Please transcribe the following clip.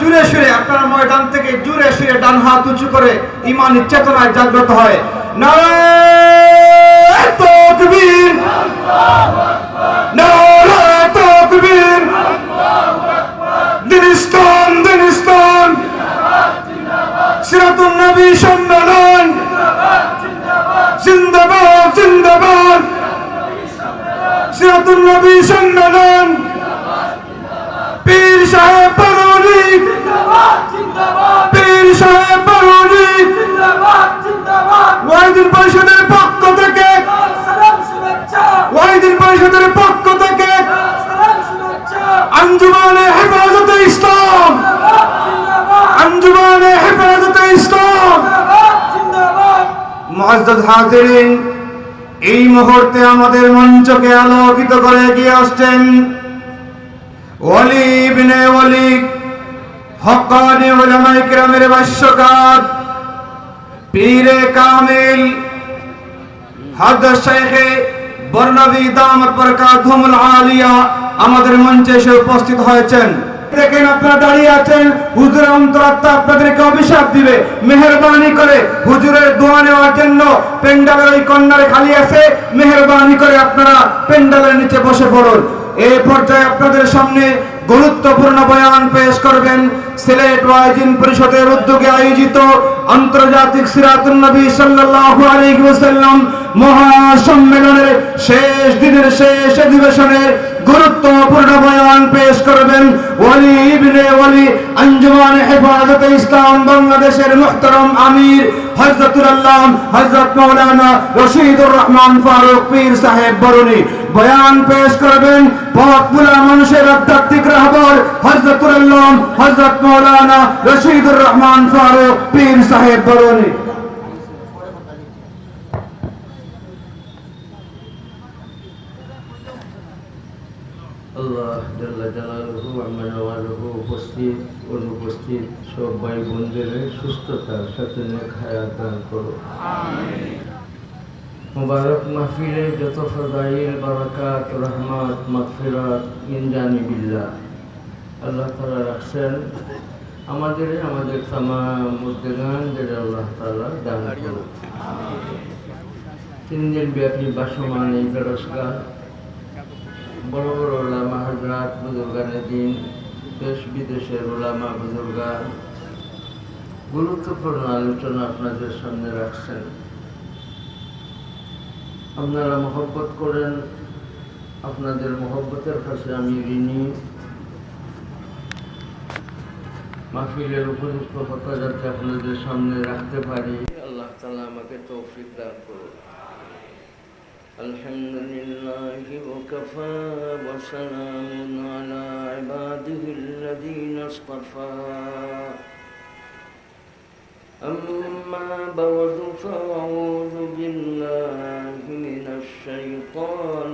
জুড়ে সুরে আপনারা ময়দান থেকে জুড়ে সুরে ডান হাত উঁচু করে ইমানি চেতনায় জাগ্রত হয়। তাকবীর। নবী জিন্দাবাদ জিন্দাবাদ। সিরাতুন নবী সম্মেলন পীর সাহেব বরুণী পীর সাহেব বরুণী ওয়াহিদুল পরিষদের পক্ষ থেকে। ওয়াহিদুল পরিষদের পক্ষ থেকে। আঞ্জুমানে হেফাজতে ইসলাম। আঞ্জুমানে হেফাজতে ইসলাম। মুআজ্জাজ হাজিরিন এই মুহূর্তে আমাদের মঞ্চকে আলোকিত করে এগিয়ে আসছেন পীরে কামিল হাজরত শেখে আলিয়া আমাদের মঞ্চে এসে উপস্থিত হয়েছেন। দেখেন আপনারা দাঁড়িয়ে আছেন, হুজুরের অন্তরাত্মা আপনাদেরকে অভিশাপ দিবে, মেহরবানি করে হুজুরের দোয়া নেওয়ার জন্য ওই খালি আছে, মেহরবানি করে আপনারা নিচে বসে পড়ুন। পর্যায়ে আপনাদের সামনে গুরুত্বপূর্ণ বয়ান পেশ করবেন, সিলেট ওয়াইজিন পরিষদের উদ্যোগে আয়োজিত আন্তর্জাতিক মহাসম্মেলনের শেষ দিনের শেষ অধিবেশনের গুরুত্বপূর্ণ বয়ান পেশ করবেন ওয়ালি ইবনে ওয়ালি আঞ্জুমান হেফাজত ইসলাম বাংলাদেশের মুহতারাম আমির হযরতুল আল্লাহ হযরত মাওলানা রশিদুর রহমান ফারুক পীর সাহেব বরুণী। বয়ান পেশ করবেন পথপুরা মানুষের আধ্যাত্মিক রাহবর হযরতুল আল্লাহ হযরত মাওলানা রশিদুর রহমান ফারুক পীর সাহেব বরুণী। আল্লাহ জাল্লা জালালহু আমার নওয়ালহু উপস্থিত অনুপস্থিত সব ভাই বোনদের সুস্থতার সাথে হায়াত দান করো। মুবারক মাহফিলে যত ফদাইল বারাকাত রহমাত মাগফিরাত মিন জানিবিল্লাহ আল্লাহ তাআলা রাখছেন। আমাদের আমাদের তামাম মুদ্দেগান যেটা আল্লাহ তাআলা দান করো তিন দিন ব্যাপী বাসমান এই বেরোজগার বড় বড় ওলামা হজরাত বুজুর্গানের দিন, দেশ বিদেশের ওলামা বুজুর্গান গুরুত্বপূর্ণ আলোচনা আপনাদের সামনে রাখছেন। আপনারা মহব্বত করেন, আপনাদের মহব্বতের কাছে আমি ঋণী। মাহফিলের উপযুক্ত কথা যাতে আপনাদের সামনে রাখতে পারি, আল্লাহ তালা আমাকে তৌফিক দান করুন الحمد لله وكفى وسلام على عباده الذين اصطفى أما بعد فأعوذ بالله من الشيطان